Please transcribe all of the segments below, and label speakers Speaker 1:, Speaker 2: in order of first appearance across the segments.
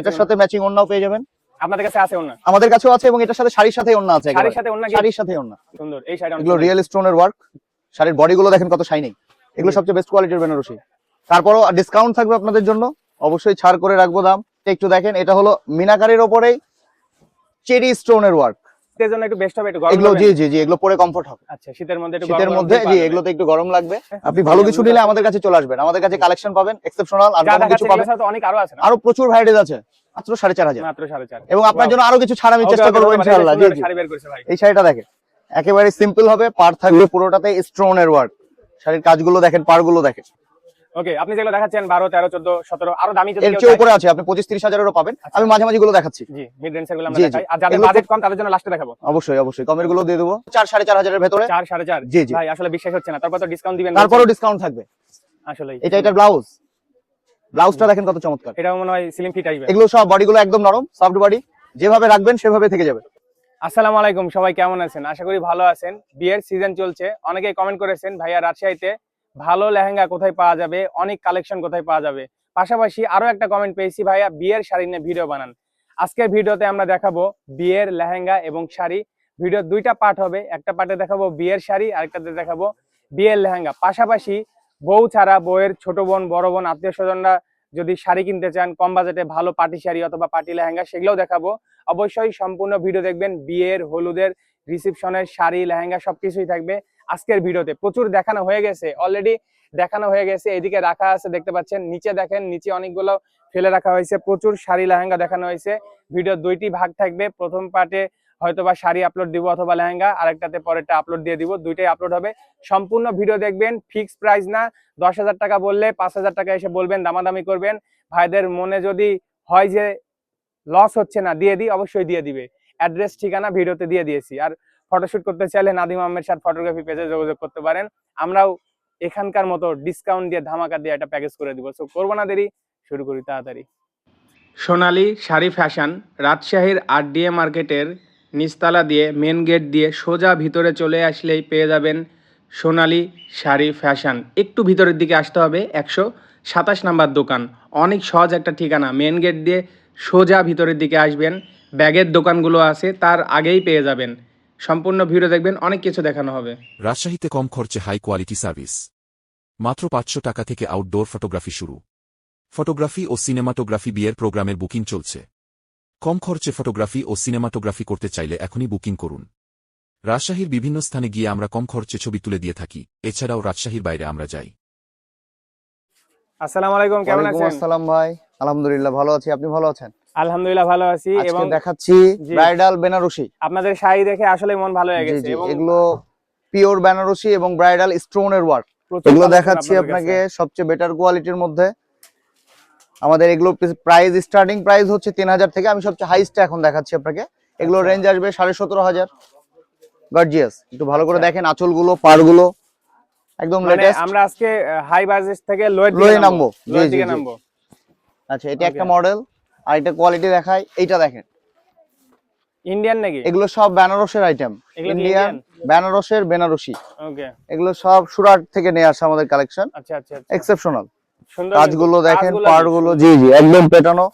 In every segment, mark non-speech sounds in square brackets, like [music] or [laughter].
Speaker 1: এটার সাথে ম্যাচিং ওড়নাও পেয়ে যাবেন।
Speaker 2: আপনাদের কাছে আছে ওড়না?
Speaker 1: আমাদের কাছেও আছে এবং এটার সাথে শাড়ির সাথে ওড়না আছে।
Speaker 2: শাড়ির সাথে ওড়না
Speaker 1: শাড়ির সাথে ওড়না।
Speaker 2: সুন্দর এই শাড়ি
Speaker 1: এগুলো। রিয়েল স্টোনের ওয়ার্ক শাড়ির বডি গুলো দেখেন কত শাইনিং এগুলো সবচেয়ে বেস্ট কোয়ালিটির বেনারসি। তারপরও ডিসকাউন্ট থাকবে আপনাদের জন্য। অবশ্যই ছাড় করে রাখব দাম। একটু দেখেন এটা হলো মিনাকারের ওপরেই চেরি স্টোনের ওয়ার্ক
Speaker 2: শীতের জন্য একটু বেস্ট হবে একটু গরম
Speaker 1: এগুলো জি জি জি এগুলো পরে কমফোর্ট হবে।
Speaker 2: আচ্ছা শীতের মধ্যে একটু
Speaker 1: শীতের মধ্যে জি একটু গরম লাগবে। আপনি ভালো কিছু নিলে আমাদের কাছে চলে আসবেন। আমাদের কাছে কালেকশন পাবেন এক্সেপশনাল আর কিছু পাবেন।
Speaker 2: অনেক আরও আছে
Speaker 1: আরও প্রচুর ভ্যারাইটিস আছে মাত্র
Speaker 2: মাত্র
Speaker 1: এবং আপনার জন্য আরও কিছু ছাড় আমি চেষ্টা করব ইনশাআল্লাহ।
Speaker 2: এই
Speaker 1: জি জি। এই শাড়িটা দেখেন একেবারে সিম্পল হবে পার থাকবে পুরোটাতে স্টোনের ওয়ার্ক শাড়ির কাজগুলো দেখেন পাড়গুলো দেখেন।
Speaker 2: ওকে আপনি যেগুলো দেখাচ্ছেন বারো তেরো চোদ্দ সতেরো আরও দামি
Speaker 1: এর চেয়ে উপরে আছে আপনি পঁচিশ তিরিশ হাজারেরও পাবেন।
Speaker 2: আচ্ছা।
Speaker 1: আমি মাঝে মাঝে গুলো দেখাচ্ছি।
Speaker 2: জি মিড আমরা। দেখাই। আর যাদের বাজেট কম তাদের জন্য লাস্টে দেখাবো।
Speaker 1: অবশ্যই অবশ্যই। কমেরগুলো দিয়ে দেবো। চার সাড়ে চার হাজারের ভেতরে?
Speaker 2: চার সাড়ে চার।
Speaker 1: জি, জি।
Speaker 2: ভাই আসলে বিশ্বাস হচ্ছে না। তারপর তো ডিসকাউন্ট দিবেন
Speaker 1: তারপরও ডিসকাউন্ট থাকবে।
Speaker 2: আসলে
Speaker 1: এটা এটা ব্লাউজ ব্লাউজটা দেখেন কত চমৎকার।
Speaker 2: এটাও মনে হয় সিলিং ফিট আসবে
Speaker 1: এগুলো সব বডিগুলো একদম নরম সফট বডি যেভাবে রাখবেন সেভাবে থেকে যাবে।
Speaker 2: আসসালামু আলাইকুম সবাই কেমন আছেন? আশা করি ভালো আছেন। বিয়ের সিজন চলছে। অনেকেই কমেন্ট করেছেন ভাইয়া রাজশাহীতে ভালো লেহেঙ্গা কোথায় পাওয়া যাবে, অনেক কালেকশন কোথায় পাওয়া যাবে। পাশাপাশি আরও একটা কমেন্ট পেয়েছি ভাইয়া, বিয়ের শাড়ি নিয়ে ভিডিও বানান। আজকের ভিডিওতে আমরা দেখাবো বিয়ের লেহেঙ্গা এবং শাড়ি। ভিডিও দুইটা পার্ট হবে, একটা পার্টে দেখাবো বিয়ের শাড়ি আরেকটাতে দেখাবো বিয়ের লেহেঙ্গা। পাশাপাশি বউ ছাড়া বউয়ের ছোট বোন, বড় বোন, আত্মীয় স্বজনরা যদি শাড়ি কিনতে চান, কম বাজেটে ভালো পার্টি শাড়ি অথবা পার্টি লেহেঙ্গা, সেগুলোও দেখাবো। অবশ্যই সম্পূর্ণ ভিডিও দেখবেন, বিয়ের, হলুদের রিসেপশনের শাড়ি, লেহেঙ্গা সবকিছুই থাকবে। আজকের ভিডিওতে প্রচুর দেখানো হয়ে গেছে অলরেডি দেখানো হয়ে গেছে, এদিকে রাখা আছে, দেখতে পাচ্ছেন, নিচে দেখেন, নিচে অনেকগুলো ফেলে রাখা হয়েছে, প্রচুর শাড়ি লেহেঙ্গা দেখানো হয়েছে, ভিডিও দুইটি ভাগ থাকবে, প্রথম পার্টে হয়তোবা শাড়ি আপলোড দিব অথবা লেহেঙ্গা, আরেকটাতে পরেরটা আপলোড দিয়ে দিব, দুইটাই আপলোড হবে, সম্পূর্ণ ভিডিও দেখবেন ফিক্স প্রাইস না, দশ হাজার টাকা বললে পাঁচ হাজার টাকা এসে বলবেন, দামাদামি করবেন, ভাইদের মনে যদি হয় যে লস হচ্ছে না, দিয়ে দিই, অবশ্যই দিয়ে দিবে অ্যাড্রেস ঠিকানা ভিডিওতে দিয়ে দিয়েছি, আর ফটোশুট করতে চাইলে নাদিম আহমেদ স্যার ফটোগ্রাফি পেজে যোগাযোগ করতে পারেন। আমরাও এখানকার মতো ডিসকাউন্ট দিয়ে, ধামাকা দিয়ে একটা প্যাকেজ করে দিব। সো করব না দেরি, শুরু করি তাড়াতাড়ি। সোনালী, শাড়ি ফ্যাশন রাজশাহীর আর আরডিএ মার্কেটের নিচতলা দিয়ে মেন গেট দিয়ে সোজা ভিতরে চলে আসলেই পেয়ে যাবেন সোনালী শাড়ি ফ্যাশন একটু ভিতরের দিকে আসতে হবে, একশো সাতাশ নাম্বার দোকান। অনেক সহজ একটা ঠিকানা মেন গেট দিয়ে সোজা ভিতরের দিকে আসবেন। ব্যাগের দোকানগুলো আছে, তার আগেই পেয়ে যাবেন। সম্পূর্ণ ভিডিও দেখবেন অনেক কিছু দেখানো হবে।
Speaker 3: রাজশাহীতে কম খরচে হাই কোয়ালিটি সার্ভিস মাত্র পাঁচশো টাকা থেকে আউটডোর ফটোগ্রাফি শুরু। ফটোগ্রাফি ও সিনেমাটোগ্রাফি বিয়ের প্রোগ্রামের বুকিং চলছে। কম খরচে ফটোগ্রাফি ও সিনেমাটোগ্রাফি করতে চাইলে এখনই বুকিং করুন। রাজশাহীর বিভিন্ন স্থানে গিয়ে আমরা কম খরচে ছবি তুলে দিয়ে থাকি। এছাড়াও রাজশাহীর বাইরে আমরা যাই।
Speaker 2: আসসালামু আলাইকুম কেমন আছেন?
Speaker 1: আসসালাম ভাই। আলহামদুলিল্লাহ ভালো আছি। আপনি ভালো আছেন?
Speaker 2: আলহামদুলিল্লাহ ভালো আছি এবং
Speaker 1: দেখাচ্ছি ব্রাইডাল বেনারসি।
Speaker 2: আপনাদের শাড়ি দেখে আসলে মন ভালো হয়ে গেছে এবং
Speaker 1: এগুলো পিওর বেনারসি এবং ব্রাইডাল স্টোন এর
Speaker 2: ওয়ার্ক
Speaker 1: এগুলো দেখাচ্ছি আপনাকে সবচেয়ে বেটার কোয়ালিটির মধ্যে। আমাদের এগুলো প্রাইস স্টার্টিং প্রাইস হচ্ছে তিন হাজার থেকে আমি সবচেয়ে হাইস্টটা এখন দেখাচ্ছি আপনাকে। এগুলো
Speaker 2: আচ্ছা।
Speaker 1: রেঞ্জ আসবে সাড়ে সতেরো হাজার। গর্জিয়াস একটু ভালো করে দেখেন আঁচলগুলো পাড়গুলো। একদম
Speaker 2: আচ্ছা। মানে
Speaker 1: লেটেস্ট
Speaker 2: আমরা আজকে হাই বাজেট থেকে
Speaker 1: নামবো।
Speaker 2: নামবো।
Speaker 1: জি, জি,
Speaker 2: নামবো।
Speaker 1: আচ্ছা এটা একটা মডেল আর এটা কোয়ালিটি দেখায় এইটা দেখেন।
Speaker 2: ইন্ডিয়ান নাকি?
Speaker 1: এগুলো সব বেনারসের আইটেম ইন্ডিয়ান বেনারসের বেনারসি।
Speaker 2: ওকে
Speaker 1: এগুলো সব সুরাট থেকে নিয়ে আসা আমাদের কালেকশন
Speaker 2: আচ্ছা আচ্ছা আচ্ছা।
Speaker 1: এক্সেপশনাল কাজগুলো দেখেন
Speaker 2: কাজগুলো
Speaker 1: গুলো জি জি একদম পেটানো।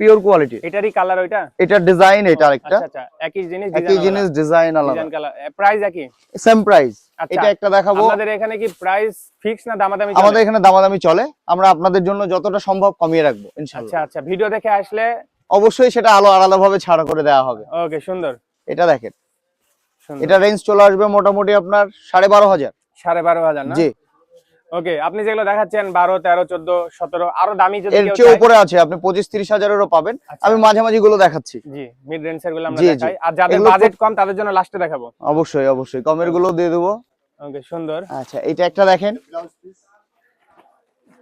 Speaker 1: পিওর কোয়ালিটি
Speaker 2: এটারই কালার ওইটা?
Speaker 1: এটা ডিজাইন এটা আরেকটা।
Speaker 2: আচ্ছা আচ্ছা একই জিনিস
Speaker 1: একই জিনিস ডিজাইন আলাদা।
Speaker 2: ডিজাইন কালার প্রাইস একই?
Speaker 1: সেম প্রাইস
Speaker 2: আচ্ছা
Speaker 1: এটা একটা দেখাবো।
Speaker 2: আপনাদের এখানে কি প্রাইস ফিক্স না দামাদামি
Speaker 1: আমাদের
Speaker 2: চলে?
Speaker 1: এখানে দামাদামি চলে। আমরা আপনাদের জন্য যতটা সম্ভব কমিয়ে রাখব ইনশাআল্লাহ।
Speaker 2: আচ্ছা আচ্ছা ভিডিও দেখে আসলে
Speaker 1: অবশ্যই সেটা আলো আলাদা ভাবে ছাড়া করে দেওয়া হবে।
Speaker 2: ওকে সুন্দর।
Speaker 1: এটা দেখেন। এটা রেঞ্জ চলে আসবে মোটামুটি আপনার সাড়ে বারো হাজার।
Speaker 2: সাড়ে বারো হাজার না?
Speaker 1: জি।
Speaker 2: ওকে আপনি যেগুলো দেখাচ্ছেন বারো তেরো চোদ্দ সতেরো আরও দামি যদি
Speaker 1: এর চেয়ে উপরে আছে আপনি পঁচিশ তিরিশ হাজারেরও পাবেন।
Speaker 2: আচ্ছা।
Speaker 1: আমি মাঝামাঝি গুলো দেখাচ্ছি।
Speaker 2: জি মিড রেঞ্জেরগুলো আমরা। দেখাই। আর যাদের বাজেট কম তাদের জন্য লাস্টে দেখাবো।
Speaker 1: অবশ্যই অবশ্যই। কমেরগুলো দিয়ে দেবো।
Speaker 2: ওকে সুন্দর।
Speaker 1: আচ্ছা এটা একটা দেখেন।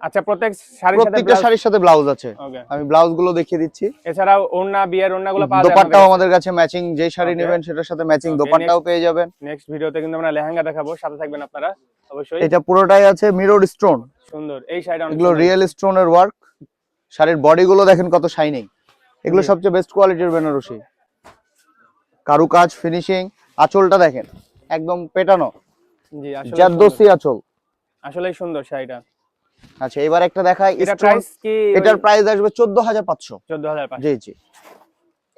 Speaker 2: আচ্ছা প্রত্যেক শাড়ির সাথে
Speaker 1: প্রত্যেকটা শাড়ির সাথে ব্লাউজ আছে। আমি ব্লাউজগুলো দেখিয়ে দিচ্ছি।
Speaker 2: এছাড়াও ওড়না বিয়ের ওড়না গুলো পাওয়া যায়
Speaker 1: দোপাট্টাও আমাদের কাছে ম্যাচিং যে শাড়ি নেবেন সেটার সাথে ম্যাচিং দোপাট্টাও পেয়ে যাবেন।
Speaker 2: নেক্সট ভিডিওতে কিন্তু আমরা লেহেঙ্গা দেখাবো সাথে থাকবেন আপনারা অবশ্যই।
Speaker 1: এটা পুরোটাই আছে মিরর স্টোন
Speaker 2: সুন্দর এই শাড়িটা
Speaker 1: এগুলো। রিয়েল স্টোনের ওয়ার্ক শাড়ির বডি গুলো দেখেন কত শাইনিং এগুলো সবচেয়ে বেস্ট কোয়ালিটির বেনারসি। কারুকাজ ফিনিশিং আঁচলটা দেখেন। একদম পেটানো।
Speaker 2: জি আসলে
Speaker 1: জারদোসি আঁচল।
Speaker 2: আসলেই সুন্দর শাড়িটা।
Speaker 1: আচ্ছা এবার একটা দেখাই
Speaker 2: এটা প্রাইস কি
Speaker 1: এটার প্রাইস আসবে চোদ্দ হাজার পাঁচশো।
Speaker 2: চোদ্দ হাজার
Speaker 1: জি জি।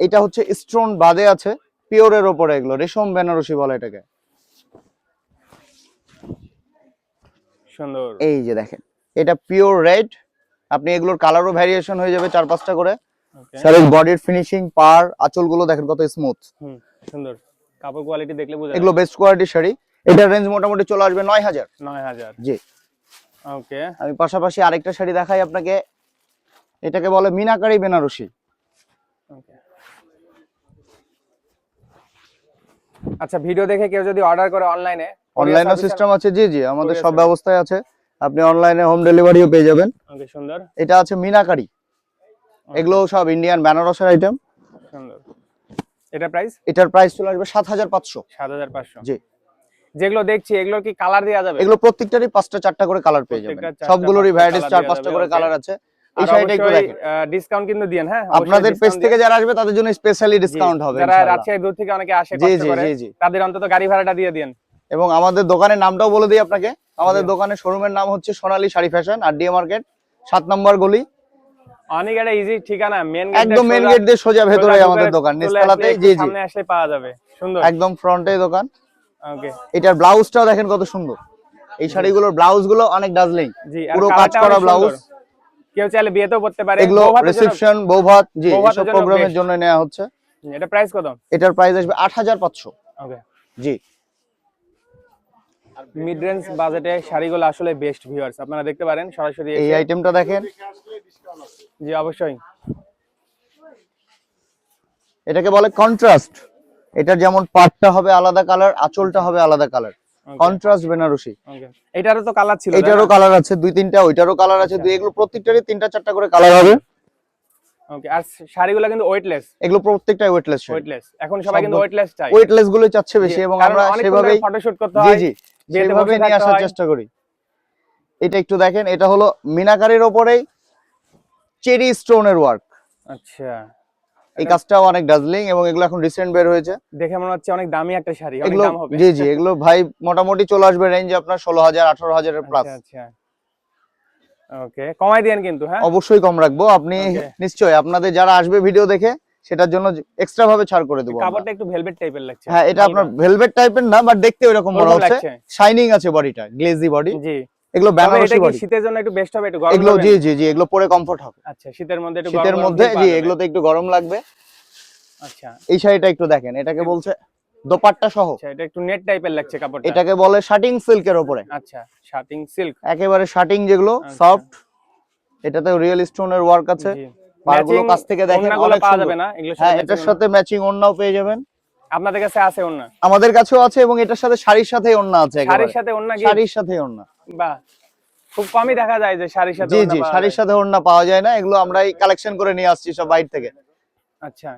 Speaker 1: এটা হচ্ছে স্টোন বাদে আছে পিওরের ওপরে এগুলো রেশম বেনারসি বলে এটাকে।
Speaker 2: সুন্দর।
Speaker 1: এই যে দেখেন এটা পিওর রেড আপনি এগুলোর কালারও ভ্যারিয়েশন হয়ে যাবে চার পাঁচটা করে। স্যার বডির ফিনিশিং পার আঁচলগুলো দেখেন কত স্মুথ
Speaker 2: হুম, সুন্দর। কাপড় কোয়ালিটি দেখলে বোঝা
Speaker 1: এগুলো বেস্ট কোয়ালিটির শাড়ি। এটার রেঞ্জ মোটামুটি চলে আসবে নয় হাজার।
Speaker 2: নয় হাজার।
Speaker 1: জি।
Speaker 2: ওকে।
Speaker 1: আমি পাশাপাশি আরেকটা শাড়ি দেখাই আপনাকে। এটাকে বলে মিনাকারি বেনারসি।
Speaker 2: আচ্ছা ভিডিও দেখে কেউ যদি অর্ডার করে অনলাইনে
Speaker 1: অনলাইনও সিস্টেম আছে জি জি আমাদের সব। ব্যবস্থায় আছে। আপনি অনলাইনে হোম ডেলিভারিও পেয়ে যাবেন।
Speaker 2: ওকে সুন্দর।
Speaker 1: এটা আছে মিনাকারি। এগুলো সব ইন্ডিয়ান বেনারসের আইটেম
Speaker 2: সুন্দর। এটা প্রাইস
Speaker 1: এটার প্রাইস চলে আসবে সাত হাজার পাঁচশো।
Speaker 2: সাত হাজার পাঁচশো।
Speaker 1: জি।
Speaker 2: যেগুলো দেখছি এগুলো কি কালার দেওয়া যাবে?
Speaker 1: এগুলো প্রত্যেকটারই পাঁচটা চারটা করে কালার পেয়ে যাবেন। সবগুলোরই ভ্যারাইটিস চার পাঁচটা করে কালার আছে। এই শাড়িটা একটু দেখেন।
Speaker 2: ডিসকাউন্ট কিন্তু দিয়েন হ্যাঁ?
Speaker 1: আপনাদের পেজ থেকে যারা আসবে তাদের জন্য স্পেশালি ডিসকাউন্ট হবে
Speaker 2: যারা রাজশাহী দূর থেকে অনেকে আসে কষ্ট করে তাদের অন্তত গাড়ি ভাড়াটা দিয়ে দিন।
Speaker 1: এবং আমাদের দোকানের নামটাও বলে দিই আপনাকে। আমাদের দোকানের শোরুমের নাম হচ্ছে সোনালী শাড়ি ফ্যাশন আর ডিএ মার্কেট সাত নম্বর গলি।
Speaker 2: অনেক একটা ইজি ঠিকানা মেন
Speaker 1: একদম মেন গেট দিয়ে সোজা ভেতরে আমাদের দোকান নিচতলাতেই জি জি।
Speaker 2: সামনে আসলে পাওয়া যাবে সুন্দর।
Speaker 1: একদম ফ্রন্টে দোকান। এটার ব্লাউজটাও দেখেন কত সুন্দর। এই শাড়িগুলোর ব্লাউজগুলো অনেক ডাজলিং পুরো কাজ করা ব্লাউজ।
Speaker 2: কেউ চাইলে বিয়েতেও পড়তে পারে।
Speaker 1: এগুলো রিসেপশন বৌভাত জি এসব প্রোগ্রামের জন্য নেওয়া হচ্ছে।
Speaker 2: এটা প্রাইস কত?
Speaker 1: এটার প্রাইস আসবে আট হাজার পাঁচশো।
Speaker 2: ওকে
Speaker 1: জি।
Speaker 2: মিড রেঞ্জ বাজেটে শাড়িগুলো আসলে বেস্ট ভিউয়ার্স আপনারা দেখতে পারেন সরাসরি
Speaker 1: এই। আইটেমটা দেখেন।
Speaker 2: জি অবশ্যই।
Speaker 1: এটাকে বলে কন্ট্রাস্ট এটার যেমন পাটটা হবে আলাদা কালার আঁচলটা হবে আলাদা কালার কন্ট্রাস্ট বেনারসি।
Speaker 2: এটারও তো কালার ছিল
Speaker 1: এটারও কালার আছে দুই তিনটা ওইটারও কালার আছে দুই এগুলো প্রত্যেকটারই তিনটা চারটা করে কালার হবে।
Speaker 2: ওকে আর শাড়িগুলো কিন্তু ওয়েটলেস
Speaker 1: এগুলো প্রত্যেকটাই ওয়েটলেস
Speaker 2: ওয়েটলেস এখন সবাই কিন্তু ওয়েটলেস চাই
Speaker 1: ওয়েটলেসগুলো চাচ্ছে বেশি এবং আমরা সেভাবেই
Speaker 2: ফটোশুট করতে হয়
Speaker 1: জি
Speaker 2: বিয়েতে
Speaker 1: সেভাবেই নিয়ে আসার চেষ্টা করি। এটা একটু দেখেন এটা হলো মিনাকারির ওপরেই চেরি স্টোনের ওয়ার্ক
Speaker 2: আচ্ছা।
Speaker 1: এই কাজটাও অনেক ডাজলিং এবং এগুলো এখন রিসেন্ট বের হয়েছে।
Speaker 2: দেখে মনে হচ্ছে অনেক দামি একটা শাড়ি অনেক দাম হবে।
Speaker 1: জি জি এগুলো ভাই মোটামুটি চলে আসবে রেঞ্জ আপনার ষোলো হাজার আঠারো হাজারের প্লাস
Speaker 2: আচ্ছা আচ্ছা। ওকে কমাই দেন কিন্তু হ্যাঁ?
Speaker 1: অবশ্যই কম রাখব। আপনি নিশ্চয়ই আপনাদের যারা আসবে ভিডিও দেখে সেটার জন্য এক্সট্রা ভাবে ছাড় করে দেবো।
Speaker 2: কাপড়টা একটু ভেলভেট টাইপের লাগছে।
Speaker 1: হ্যাঁ এটা আপনার ভেলভেট টাইপের না বাট দেখতে ওইরকম মনে হচ্ছে। শাইনিং আছে বডিটা গ্লেজি বডি
Speaker 2: জি।
Speaker 1: এগুলো বেনারসি বডি
Speaker 2: শীতের জন্য একটু বেস্ট হবে একটু গরম
Speaker 1: এগুলো জি জি জি এগুলো পরে কমফোর্ট হবে।
Speaker 2: আচ্ছা শীতের মধ্যে একটু
Speaker 1: শীতের মধ্যে জি। এগুলোতে একটু গরম লাগবে।
Speaker 2: আচ্ছা।
Speaker 1: এই শাড়িটা একটু দেখেন এটাকে বলছে দোপাট্টা সহ।
Speaker 2: আচ্ছা এটা একটু নেট টাইপের লাগছে কাপড়টা।
Speaker 1: এটাকে বলে শার্টিং সিল্কের ওপরে।
Speaker 2: আচ্ছা শার্টিং সিল্ক।
Speaker 1: একেবারে শার্টিং যেগুলো
Speaker 2: আচ্ছা।
Speaker 1: সফট এটাতে রিয়েল স্টোনের ওয়ার্ক আছে। কাছ থেকে দেখেন অনেক
Speaker 2: পাওয়া যাবে না এগুলো
Speaker 1: হ্যাঁ এটার সাথে ম্যাচিং ওড়নাও পেয়ে যাবেন।
Speaker 2: আপনাদের কাছে আছে ওন্না
Speaker 1: আমাদের কাছেও আছে এবং এটার সাথে শাড়ির সাথে ওড়না আছে।
Speaker 2: শাড়ির সাথে ওন্না
Speaker 1: শাড়ির সাথে ওড়না।
Speaker 2: বাহ খুব কমই দেখা যায় যে শাড়ির সাথে
Speaker 1: জি জি শাড়ির। সাথে ওড়না পাওয়া যায় না এগুলো আমরাই কালেকশন করে নিয়ে আসছি সব বাইরে থেকে।
Speaker 2: আচ্ছা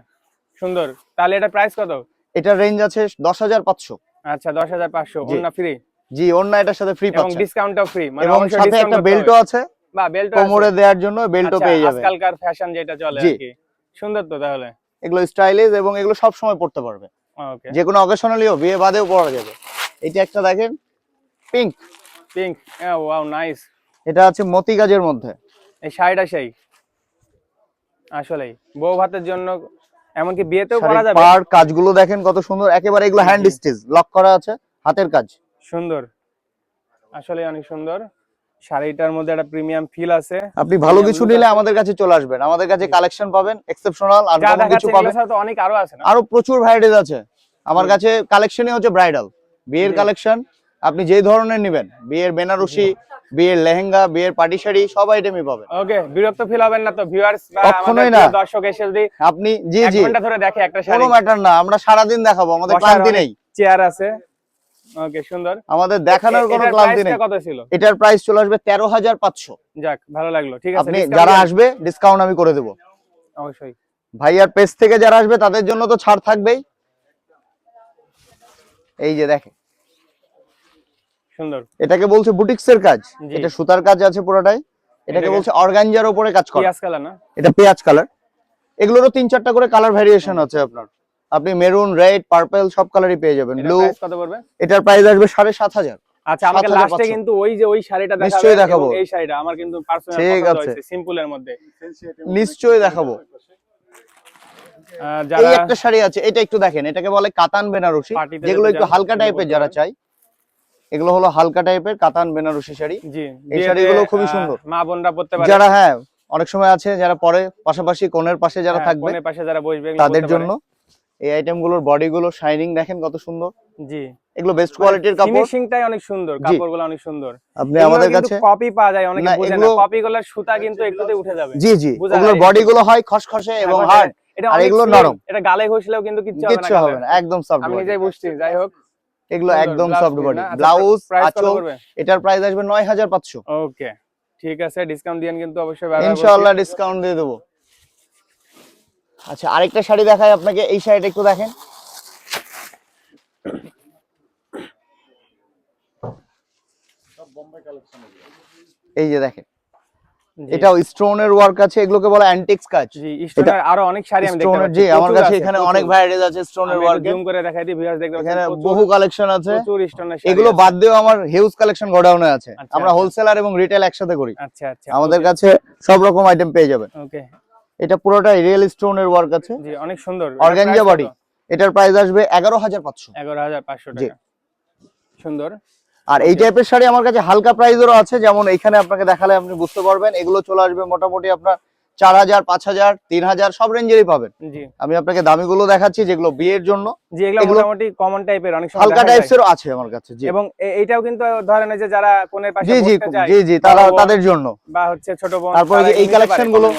Speaker 2: সুন্দর। তাহলে এটা প্রাইস কত?
Speaker 1: এটার রেঞ্জ আছে দশ হাজার পাঁচশো।
Speaker 2: আচ্ছা দশ হাজার পাঁচশো
Speaker 1: জি।
Speaker 2: ফ্রি
Speaker 1: জি ওড়না এটার সাথে ফ্রি
Speaker 2: এবং
Speaker 1: পাচ্ছেন।
Speaker 2: ডিসকাউন্টও ফ্রি মানে
Speaker 1: এবং সাথে একটা বেল্টও আছে।
Speaker 2: বাহ বেল্ট
Speaker 1: কোমরে দেওয়ার জন্য বেল্টও পেয়ে যাবে
Speaker 2: আজকালকার ফ্যাশন যেটা চলে আর কি। সুন্দর তো তাহলে।
Speaker 1: এগুলো স্টাইলিশ এবং এগুলো সব সময় পড়তে পারবে।
Speaker 2: ওকে
Speaker 1: যে কোনো অকেশনালিও বিয়ে বাদেও পরা যাবে। এটা একটা দেখেন পিঙ্ক
Speaker 2: পিঙ্ক ওয়াও নাইস
Speaker 1: এটা আছে মতি গাজের মধ্যে।
Speaker 2: এই শাড়িটা সেই। আসলেই। বউ ভাতের জন্য এমনকি বিয়েতেও পরা যাবে।
Speaker 1: পার কাজগুলো দেখেন কত সুন্দর। একেবারে এগুলো হ্যান্ড স্টিচ লক করা আছে হাতের কাজ।
Speaker 2: সুন্দর। আসলে অনেক সুন্দর। শাড়িটার মধ্যে একটা প্রিমিয়াম ফিল আছে।
Speaker 1: আপনি ভালো কিছু নিলে আমাদের কাছে চলে আসবেন। আমাদের কাছে কালেকশন পাবেন এক্সেপশনাল আর
Speaker 2: যা
Speaker 1: কিছু পাবেন।
Speaker 2: তো অনেক আরও আছে
Speaker 1: আরও প্রচুর ভ্যারাইটিস আছে। আমার কাছে কালেকশনই হচ্ছে ব্রাইডাল বিয়ের কালেকশন আপনি যে ধরনের নেবেন বিয়ের বেনারসি বিয়ের লেহেঙ্গা বিয়ের পাটি শাড়ি সব আইটেমই পাবেন।
Speaker 2: ওকে বিরক্ত ফিল হবেন না তো ভিউয়ার্স বা আমাদের
Speaker 1: না।
Speaker 2: দর্শক এসে যদি
Speaker 1: আপনি জি জি।
Speaker 2: ঘণ্টা ধরে দেখে একটা শাড়ি।
Speaker 1: কোনো ম্যাটার না আমরা সারাদিন দেখাবো আমাদের ক্লান্তি নেই।
Speaker 2: চেয়ার আছে। ওকে সুন্দর।
Speaker 1: আমাদের দেখানোর কোনো ক্লান্তি নেই।
Speaker 2: কত ছিল?
Speaker 1: এটার প্রাইস চলে আসবে তেরো হাজার পাঁচশো।
Speaker 2: যাক ভালো লাগল ঠিক আছে
Speaker 1: আপনি যারা আসবে ডিসকাউন্ট আমি করে দেবো।
Speaker 2: অবশ্যই।
Speaker 1: ভাইয়ার পেজ থেকে যারা আসবে তাদের জন্য তো ছাড় থাকবেই। এই যে দেখে
Speaker 2: সুন্দর।
Speaker 1: এটাকে বলছে বুটিক্স এর কাজ এটা সুতার কাজ আছে পুরোটাই। এটাকে বলছে অর্গানজার উপরে কাজ করা।
Speaker 2: পিয়াজ কালার না?
Speaker 1: এটা পেঁয়াজ কালার এগুলোরও তিন চারটা করে কালার ভ্যারিয়েশন আছে আপনার। আপনি মেরুন রেড পার্পল সব কালারই পেয়ে যাবেন। ব্লু
Speaker 2: কত পড়বে?
Speaker 1: এটার প্রাইস আসবে সাড়ে সাত হাজার।
Speaker 2: আচ্ছা আমাকে লাস্টে কিন্তু ওই যে ওই শাড়িটা দেখাবেন
Speaker 1: নিশ্চয়ই দেখাবো।
Speaker 2: এই শাড়িটা আমার কিন্তু পার্সোনাল
Speaker 1: ঠিক
Speaker 2: পছন্দ
Speaker 1: আছে।
Speaker 2: হয়েছে সিম্পলের মধ্যে।
Speaker 1: নিশ্চয়ই দেখাবো।
Speaker 2: যারা
Speaker 1: একটা শাড়ি আছে এটা একটু দেখেন এটাকে বলে কাতান বেনারসি যেগুলো একটু হালকা টাইপের যারা। চাই এগুলো হলো হালকা টাইপের কাতান বেনারসি শাড়ি। এই শাড়িগুলো খুবই সুন্দর।
Speaker 2: মা বোনরা পড়তে পারে।
Speaker 1: যারা হ্যাঁ অনেক সময় আছে যারা পরে পাশাপাশি কোণের পাশে যারা
Speaker 2: হ্যাঁ,
Speaker 1: থাকবে
Speaker 2: কনের পাশে যারা বসবে
Speaker 1: তাদের জন্য। এই আইটেমগুলোর বডি গুলো শাইনিং দেখেন কত সুন্দর।
Speaker 2: জি।
Speaker 1: এগুলো বেস্ট কোয়ালিটির কাপড়।
Speaker 2: ফিনিশিংটাই অনেক সুন্দর। কাপড়গুলো অনেক সুন্দর।
Speaker 1: আপনি আমাদের কাছে
Speaker 2: কপি পাওয়া যায় অনেকে
Speaker 1: না,
Speaker 2: বুঝে না।
Speaker 1: এগুলো-
Speaker 2: কপি গুলোর সুতা কিন্তু একটুতে উঠে যাবে।
Speaker 1: জি জি ওগুলোর
Speaker 2: যায়।
Speaker 1: বডি গুলো হয় খসখসে এবং হার্ড
Speaker 2: এটা
Speaker 1: আর এগুলো নরম।
Speaker 2: এটা গালে ঘষলেও কিন্তু কিচ্ছু হবে না
Speaker 1: একদম সফট
Speaker 2: আমি নিজেই বুঝছি যাই হোক।
Speaker 1: এগুলো একদম সফট বডি?
Speaker 2: আচ্ছা,
Speaker 1: ব্লাউজ আঁচল এটার প্রাইস আসবে নয় হাজার পাঁচশো।
Speaker 2: ওকে ঠিক আছে ডিসকাউন্ট দিয়েন কিন্তু অবশ্যই।
Speaker 1: ইনশাআল্লাহ ডিসকাউন্ট দিয়ে দেবো। আচ্ছা আরেকটা শাড়ি দেখাই আপনাকে এই শাড়িটা একটু দেখেন। এই যে দেখেন। এটাও স্টোনের ওয়ার্ক আছে এগুলোকে বলে অ্যান্টিক্স কাজ।
Speaker 2: জি স্টোনের আরও অনেক শাড়ি আমি দেখতে পাচ্ছি।
Speaker 1: জি আমার কাছে এখানে অনেক ভ্যারাইটিস আছে স্টোনের ওয়ার্ক।
Speaker 2: জুম করে দেখাই দিই ভিউয়ার্স দেখতে
Speaker 1: এখানে
Speaker 2: পাচ্ছেন
Speaker 1: বহু কালেকশন আছে।
Speaker 2: প্রচুর স্টোনের শাড়ি
Speaker 1: এগুলো বাদ দিয়েও আমার হিউজ কালেকশন গোডাউনে আছে।
Speaker 2: আচ্ছা,
Speaker 1: আমরা
Speaker 2: আচ্ছা।
Speaker 1: হোলসেলার এবং রিটেল একসাথে করি।
Speaker 2: আচ্ছা আচ্ছা
Speaker 1: আমাদের কাছে সব রকম আইটেম পেয়ে যাবেন।
Speaker 2: ওকে
Speaker 1: এটা পুরোটাই রিয়েল স্টোনের ওয়ার্ক আছে।
Speaker 2: জি অনেক সুন্দর।
Speaker 1: অর্গানজা বডি এটার প্রাইস আসবে এগারো হাজার পাঁচশো।
Speaker 2: এগারো হাজার পাঁচশো
Speaker 1: জি।
Speaker 2: টাকা। সুন্দর।
Speaker 1: আর এই টাইপের শাড়ি আমার কাছে হালকা প্রাইসেরও আছে যেমন এখানে আপনাকে দেখালে আপনি বুঝতে পারবেন। এগুলো চলে আসবে মোটামুটি আপনার চার হাজার পাঁচ হাজার তিন হাজার সব রেঞ্জেরই পাবেন। আমি আপনাকে দামি গুলো দেখাচ্ছি যেগুলো বিয়ের জন্য।
Speaker 2: মোটামুটি কমন টাইপের অনেক
Speaker 1: হালকা। আছে আমার কাছে
Speaker 2: এবং এইটাও কিন্তু ধরেন যে যারা কোনের পাশে
Speaker 1: জি জি জি জি তারা তাদের জন্য।
Speaker 2: বা হচ্ছে ছোট বোন
Speaker 1: তারপরে এই collection গুলো-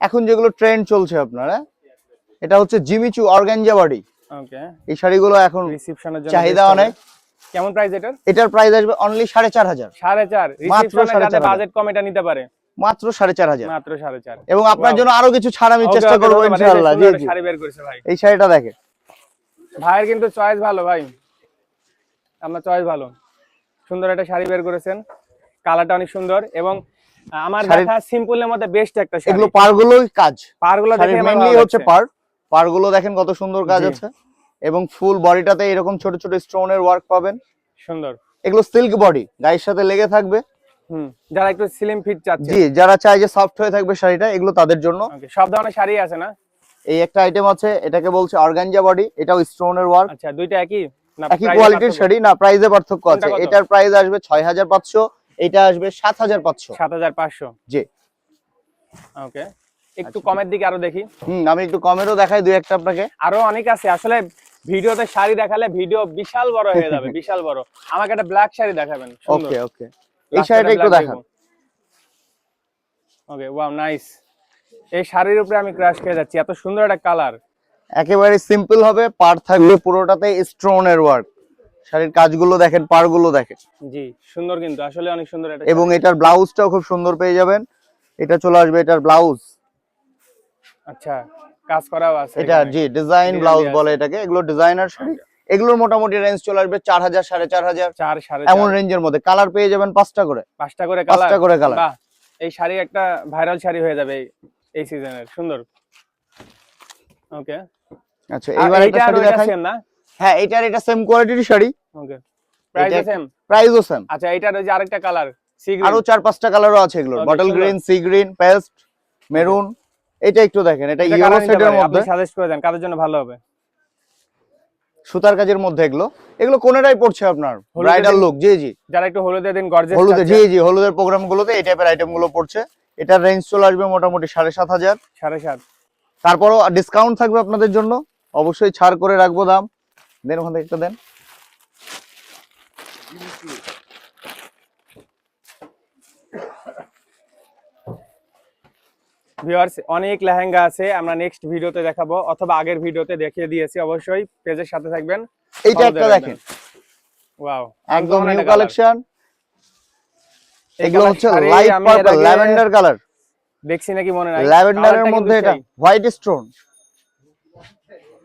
Speaker 1: এখন যেগুলো ট্রেন্ড চলছে আপনার হ্যাঁ? এটা হচ্ছে জিমিচু অর্গানজা বডি
Speaker 2: ওকে
Speaker 1: এই শাড়িগুলো এখন চাহিদা অনেক।
Speaker 2: কেমন প্রাইস এটার?
Speaker 1: এটার প্রাইস আসবে অনলি সাড়ে চার হাজার।
Speaker 2: সাড়ে চার।
Speaker 1: মাত্র।
Speaker 2: বাজেট কম এটা নিতে পারে।
Speaker 1: মাত্র সাড়ে চার হাজার।
Speaker 2: মাত্র সাড়ে চার।
Speaker 1: এবং আপনার জন্য আরও কিছু ছাড় আমি চেষ্টা করব
Speaker 2: যে
Speaker 1: ইনশাআল্লাহ। জি জি।
Speaker 2: শাড়ি বের করেছে ভাই।
Speaker 1: এই শাড়িটা দেখে
Speaker 2: ভাইয়ের কিন্তু চয়েস ভালো ভাই। আপনার চয়েস ভালো। সুন্দর একটা শাড়ি বের করেছেন। কালারটা অনেক সুন্দর এবং আমার দেখা সিম্পলের মধ্যে বেস্ট একটা শাড়ি।
Speaker 1: এগুলো পারগুলোই কাজ।
Speaker 2: পারগুলো দেখে
Speaker 1: শাড়ির
Speaker 2: আমার
Speaker 1: মেইনলি হচ্ছে। পার পারগুলো দেখেন কত সুন্দর কাজ আছে। এবং ফুল বডিটাতে এরকম ছোট ছোট স্টোনের ওয়ার্ক পাবেন।
Speaker 2: সুন্দর।
Speaker 1: এগুলো সিল্ক বডি গায়ের সাথে লেগে থাকবে।
Speaker 2: হুম যারা একটু স্লিম ফিট চাচ্ছে
Speaker 1: জি যারা চায় যে সফট হয়ে থাকবে শাড়িটা এগুলো তাদের জন্য।
Speaker 2: সব ধরনের শাড়ি আছে না?
Speaker 1: এই একটা আইটেম আছে এটাকে বলছে অর্গানজা বডি এটাও স্টোনের ওয়ার্ক
Speaker 2: আচ্ছা দুইটা একই?
Speaker 1: একই কোয়ালিটির শাড়ি না প্রাইসে পার্থক্য আছে। এটার প্রাইস আসবে ছয় হাজার পাঁচশো এটা আসবে সাত হাজার পাঁচশো।
Speaker 2: সাত হাজার পাঁচশো।
Speaker 1: জি।
Speaker 2: ওকে একটু
Speaker 1: আচ্ছা।
Speaker 2: কমের দিকে আরও দেখি।
Speaker 1: হুম আমি একটু কমেরও দেখাই দুই একটা আপনাকে।
Speaker 2: আরও অনেক আছে। আসলে ভিডিওতে শাড়ি দেখালে ভিডিও বিশাল বড় হয়ে যাবে [laughs] বিশাল বড়। আমাকে একটা ব্ল্যাক শাড়ি দেখাবেন
Speaker 1: ওকে ওকে এই শাড়িটা একটু দেখান।
Speaker 2: ওকে ওয়াও নাইস এই শাড়ির উপরে আমি ক্রাশ খেয়ে যাচ্ছি। এত সুন্দর একটা কালার
Speaker 1: একেবারে সিম্পল হবে পার থাকবে পুরোটাতে স্টোন এর ওয়ার্ক শাড়ির কাজগুলো দেখেন পারগুলো দেখেন।
Speaker 2: জি সুন্দর কিন্তু। আসলে অনেক সুন্দর একটা
Speaker 1: এবং এটার ব্লাউজটাও খুব সুন্দর পেয়ে যাবেন। এটা চলে আসবে এটার ব্লাউজ
Speaker 2: আচ্ছা কাজ করাও আছে
Speaker 1: এটা জি ডিজাইন ব্লাউজ বলে এটাকে। এগুলো ডিজাইনার শাড়ি। এগুলোর মোটামুটি রেঞ্জ চলে আসবে চার হাজার সাড়ে চার হাজার।
Speaker 2: চার সাড়ে
Speaker 1: এমন রেঞ্জের মধ্যে। কালার পেয়ে যাবেন পাঁচটা করে।
Speaker 2: পাঁচটা করে
Speaker 1: পাঁচটা করে কালার
Speaker 2: এই শাড়ি একটা ভাইরাল শাড়ি হয়ে যাবে এই- সিজনের সুন্দর। ওকে
Speaker 1: আচ্ছা এইবার একটা শাড়ি দেখাই।
Speaker 2: না?
Speaker 1: হ্যাঁ এটার এটা সেম কোয়ালিটির শাড়ি।
Speaker 2: ওকে প্রাইস সেম
Speaker 1: প্রাইসও সেম
Speaker 2: আচ্ছা এটার ওই যে আরেকটা কালার সি
Speaker 1: আরও চার পাঁচটা কালারও আছে এগুলোর।
Speaker 2: Okay,
Speaker 1: bottle green sea green paste maroon এটা একটু দেখেন এটা ইয়েলো সেটের মধ্যে।
Speaker 2: সাজেস্ট করে দেন কাদের জন্য ভালো হবে?
Speaker 1: সুতার কাজের মধ্যে এগুলো। এগুলো কোনটাই পড়ছে আপনার? ব্রাইডাল লুক জি জি।
Speaker 2: যারা একটু হলুদের দিন গর্জেস
Speaker 1: হলুদে জি জি হলুদের প্রোগ্রাম গুলোতে এই টাইপের আইটেমগুলো পড়ছে এটার রেঞ্জ চলে আসবে মোটামুটি সাড়ে সাত হাজার।
Speaker 2: সাড়ে সাত।
Speaker 1: তারপরও ডিসকাউন্ট থাকবে আপনাদের জন্য। অবশ্যই ছাড় করে রাখব দাম। দেন ওখান থেকে একটা দেন।
Speaker 2: ভিউয়ার্স অনেক লেহেঙ্গা আছে আমরা নেক্সট ভিডিওতে দেখাবো অথবা আগের ভিডিওতে দেখিয়ে দিয়েছি অবশ্যই পেজের সাথে থাকবেন
Speaker 1: এইটা একটা দেখেন।
Speaker 2: ওয়াও
Speaker 1: একদম নিউ কালেকশন এগুলো হচ্ছে লাইট পার্পল ল্যাভেন্ডার কালার
Speaker 2: দেখছি নাকি মনে নাই।
Speaker 1: ল্যাভেন্ডারের মধ্যে এটা হোয়াইট স্টোন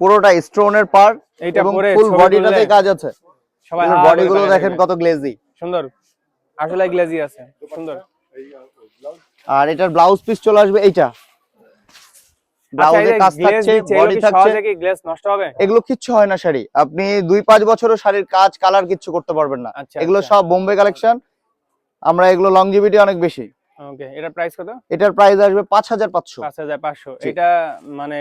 Speaker 1: পুরোটা স্টোনের পার
Speaker 2: এইটা
Speaker 1: এবং
Speaker 2: পরে
Speaker 1: ফুল বডিটাতে কাজ আছে।
Speaker 2: সবাই হা
Speaker 1: বডি গুলো দেখেন কত গ্লেজি
Speaker 2: সুন্দর। আসলে গ্লেজি আছে সুন্দর।
Speaker 1: আর এটার ব্লাউজ পিস চলে আসবে এইটা। ব্লাউজে কাজ থাকছে বডি থাকছে। এগুলো কিচ্ছু হয় না শাড়ি। আপনি দুই পাঁচ বছরও শাড়ির কাজ কালার কিচ্ছু করতে পারবেন না।
Speaker 2: আচ্ছা
Speaker 1: এগুলো সব বোম্বে কালেকশন আমরা এগুলো লংজিভিটি অনেক বেশি।
Speaker 2: ওকে এটার প্রাইস কত?
Speaker 1: এটার প্রাইস আসবে পাঁচ হাজার পাঁচশো।
Speaker 2: পাঁচ হাজার পাঁচশো।
Speaker 1: জি।
Speaker 2: এটা মানে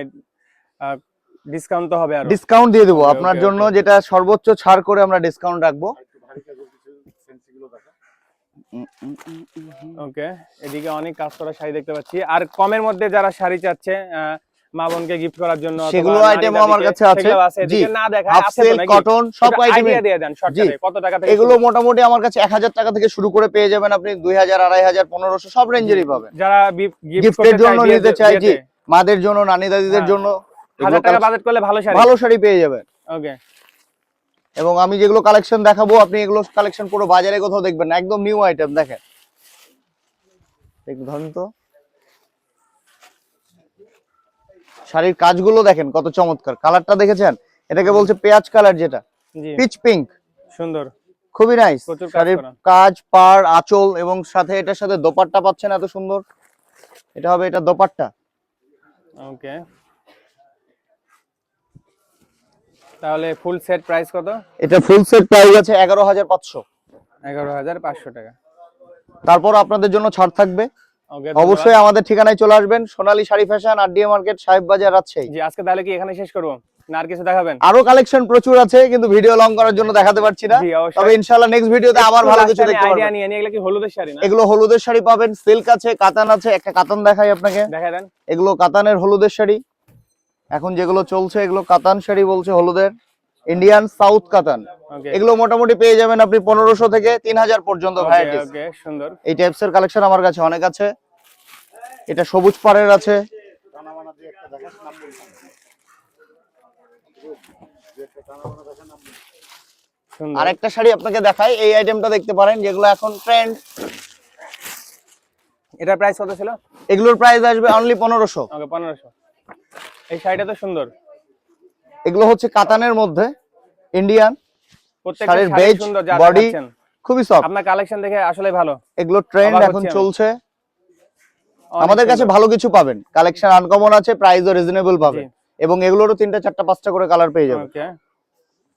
Speaker 2: ডিসকাউন্ট তো হবে আর।
Speaker 1: ডিসকাউন্ট দিয়ে দেবো। আপনার জন্য যেটা সর্বোচ্চ ছাড় করে আমরা ডিসকাউন্ট রাখব।
Speaker 2: ওকে এদিকে অনেক কাজ করা শাড়ি দেখতে পাচ্ছি। আর কমের মধ্যে যারা শাড়ি চাচ্ছে মা বোনকে গিফট করার জন্য
Speaker 1: সেগুলো ও আমার কাছে আছে। জি।
Speaker 2: না আছে?
Speaker 1: কটন সব আইটেম
Speaker 2: দিয়ে দেন শর্টকাটে কত টাকা থেকে
Speaker 1: এগুলো মোটামুটি আমার কাছে এক হাজার টাকা থেকে শুরু করে পেয়ে যাবেন আপনি দুই হাজার আড়াই হাজার পনেরোশো সব রেঞ্জেরই পাবেন।
Speaker 2: যারা
Speaker 1: গিফটের জন্য নিতে চাই জি মাদের জন্য নানি দাদিদের
Speaker 2: হ্যাঁ।
Speaker 1: জন্য এগুলো
Speaker 2: হাজার টাকা বাজেট করলে ভালো শাড়ি।
Speaker 1: ভালো শাড়ি পেয়ে যাবেন।
Speaker 2: ওকে
Speaker 1: এবং আমি যেগুলো কালেকশন দেখাবো আপনি এগুলো কালেকশন পুরো বাজারে কোথাও দেখবেন না। একদম নিউ আইটেম দেখেন। ধরেন তো। শাড়ির কাজগুলো দেখেন কত চমৎকার। কালারটা দেখেছেন? এটাকে বলছে পেঁয়াজ কালার যেটা। পিচ পিঙ্ক
Speaker 2: সুন্দর।
Speaker 1: খুবই নাইস শাড়ির কাজ পার আঁচল এবং সাথে এটার সাথে দোপাট্টা পাচ্ছেন এত সুন্দর। এটা হবে এটা দোপাট্টা।
Speaker 2: ওকে তাহলে ফুল সেট প্রাইস কত?
Speaker 1: এটা ফুল সেট প্রাইস আছে এগারো হাজার পাঁচশো।
Speaker 2: এগারো হাজার পাঁচশো টাকা।
Speaker 1: তারপর আপনাদের জন্য ছাড় থাকবে। অবশ্যই আমাদের ঠিকানায় চলে আসবেন। Sonali sari fashion RDA market Saheb Bazar Rajshahi.
Speaker 2: জি আজকে তাহলে কি এখানে শেষ করব? না আর কিছু দেখাবেন?
Speaker 1: আরও কালেকশন প্রচুর আছে কিন্তু ভিডিও লং করার জন্য দেখাতে পারছি না। তবে ইনশাআল্লাহ নেক্সট ভিডিওতে আবার ভালো কিছু দেখতে
Speaker 2: আইডিয়া
Speaker 1: পারবেন
Speaker 2: নিয়ে নিয়ে এগুলো কি হলুদের শাড়ি না?
Speaker 1: এগুলো হলুদের শাড়ি পাবেন সিল্ক আছে কাতান আছে একটা কাতান দেখাই আপনাকে।
Speaker 2: দেখা দেন।
Speaker 1: এগুলো কাতানের হলুদের শাড়ি। এখন যেগুলো চলছে এগুলো কাতান শাড়ি বলছে হলুদের ইন্ডিয়ান সাউথ কাতান। এগুলো মোটামুটি পেয়ে যাবেন আপনি পনেরোশো থেকে তিন হাজার পর্যন্ত
Speaker 2: সুন্দর।
Speaker 1: এই টাইপস এর কালেকশন আমার কাছে অনেক আছে। এটা সবুজ পাড়ের আছে। আরেকটা শাড়ি আপনাকে দেখাই এই আইটেমটা দেখতে পারেন যেগুলো এখন ট্রেন্ড
Speaker 2: এটার প্রাইস কত ছিল?
Speaker 1: এগুলোর প্রাইস আসবে অনলি পনেরোশো।
Speaker 2: পনেরোশো। এই শাড়িটা তো সুন্দর।
Speaker 1: এগুলো হচ্ছে কাতানের মধ্যে ইন্ডিয়ান শাড়ির বেজ বডি খুবই সফট
Speaker 2: আপনার কালেকশন দেখে আসলে ভালো।
Speaker 1: এগুলো ট্রেন্ড এখন চলছে। আমাদের কাছে ভালো কিছু পাবেন। কালেকশন আনকমন আছে প্রাইসও রিজনেবল পাবেন। এবং এগুলোরও তিনটা চারটা পাঁচটা করে কালার পেয়ে যাবেন।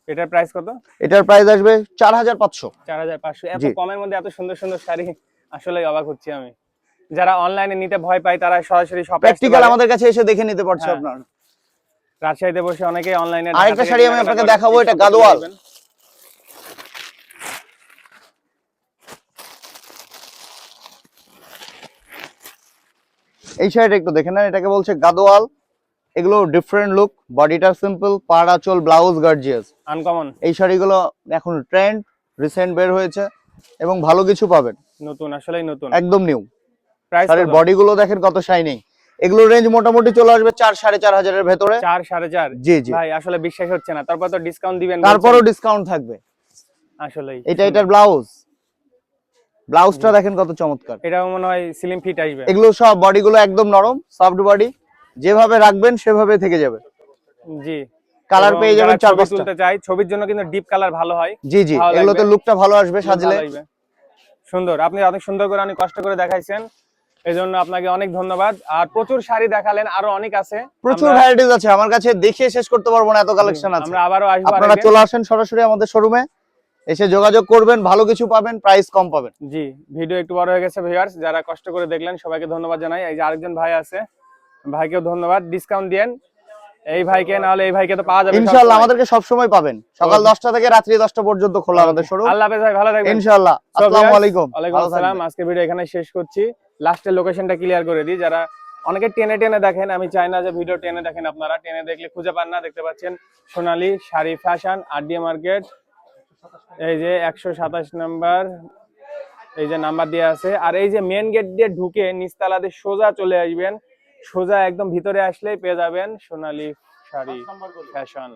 Speaker 2: এটার প্রাইস কত?
Speaker 1: এটার প্রাইস আসবে চার হাজার পাঁচশো।
Speaker 2: চার হাজার পাঁচশো। এত কমের মধ্যে এত সুন্দর সুন্দর শাড়ি আসলে অবাক হচ্ছি আমি। যারা অনলাইনে নিতে ভয় পায় তারা সরাসরি শপে
Speaker 1: প্র্যাকটিক্যাল আমাদের কাছে এসে দেখে নিতে পারছে
Speaker 2: হ্যাঁ।
Speaker 1: আপনার।
Speaker 2: রাজশাহীতে বসে অনেকে অনলাইনে
Speaker 1: আরেকটা শাড়ি আমি আপনাকে দেখাবো, এটা গাদোয়াল। এই শাড়িটা একটু দেখে নেন এটাকে বলছে গাদোয়াল। এগুলো ডিফারেন্ট লুক বডিটা সিম্পল পাড় আঁচল ব্লাউজ গার্জিয়াস
Speaker 2: আনকমন
Speaker 1: এই শাড়িগুলো এখন ট্রেন্ড রিসেন্ট বের হয়েছে এবং ভালো কিছু পাবেন।
Speaker 2: নতুন আসলেই নতুন।
Speaker 1: একদম নিউ শাড়ির বডি গুলো দেখেন কত শাইনিং এগুলোর রেঞ্জ মোটামুটি চলে আসবে চার সাড়ে চার হাজারের ভেতরে।
Speaker 2: চার সাড়ে চার?
Speaker 1: জি জি।
Speaker 2: ভাই আসলে বিশ্বাস হচ্ছে না। তারপর তো ডিসকাউন্ট দিবেন
Speaker 1: তারপরও ডিসকাউন্ট থাকবে।
Speaker 2: আসলেই।
Speaker 1: এটা এটার ব্লাউজ ব্লাউজটা দেখেন কত চমৎকার।
Speaker 2: এটাও মনে হয় স্লিম ফিট আসবে।
Speaker 1: এগুলো সব বডি গুলো একদম নরম সফট বডি যেভাবে রাখবেন সেভাবে থেকে যাবে।
Speaker 2: জি।
Speaker 1: কালার পেয়ে যাবেন চার পাঁচটা।
Speaker 2: তুলতে চাই ছবির জন্য কিন্তু ডিপ কালার ভালো হয়।
Speaker 1: জি জি। এগুলোতে লুকটা ভালো আসবে সাজলে।
Speaker 2: সুন্দর। আপনি অনেক সুন্দর করে অনেক কষ্ট করে দেখাইছেন। এই জন্য আপনাকে অনেক ধন্যবাদ। আর প্রচুর শাড়ি দেখালেন আরও অনেক আছে।
Speaker 1: প্রচুর ভ্যারাইটিস আছে আমার কাছে দেখিয়ে শেষ করতে পারব না এত কালেকশন আছে।
Speaker 2: আমরা আবারও আসব
Speaker 1: আপনারা চলে আসেন সরাসরি আমাদের শোরুমে এসে যোগাযোগ করবেন ভালো কিছু পাবেন প্রাইস কম পাবেন।
Speaker 2: জি ভিডিও একটু বড় হয়ে গেছে ভিউয়ার্স যারা কষ্ট করে দেখলেন সবাইকে ধন্যবাদ জানাই। এই যে আরেকজন ভাই আছে ভাইকেও ধন্যবাদ ডিসকাউন্ট দিয়েন। এই ভাইকে নাহলে এই ভাইকে তো পাওয়া যাবে
Speaker 1: ইনশাআল্লাহ
Speaker 2: সবসময়।
Speaker 1: আমাদেরকে সবসময় পাবেন। সকাল
Speaker 2: Okay.
Speaker 1: দশটা থেকে রাত্রি দশটা পর্যন্ত খোলা আমাদের শোরুম
Speaker 2: আল্লাহ হাফেজ ভাই ভালো থাকবেন।
Speaker 1: ইনশাআল্লাহ। আসসালামু আলাইকুম।
Speaker 2: ওয়ালাইকুম
Speaker 1: ভালো
Speaker 2: আসসালাম। আজকে ভিডিও এখানে শেষ করছি। লাস্টের লোকেশনটা ক্লিয়ার করে দিই। যারা অনেকে টেনে টেনে দেখেন আমি চাই না যে ভিডিও টেনে দেখেন আপনারা। টেনে দেখলে খুঁজে পান না দেখতে পাচ্ছেন Sonali sari fashion RDA market এই যে একশো সাতাশ নাম্বার এই যে নাম্বার দেওয়া আছে। আর এই যে মেন গেট দিয়ে ঢুকে নিচতলা দিয়ে সোজা চলে আসবেন। সোজা একদম ভিতরে আসলেই পেয়ে যাবেন সোনালি শাড়ি ফ্যাশন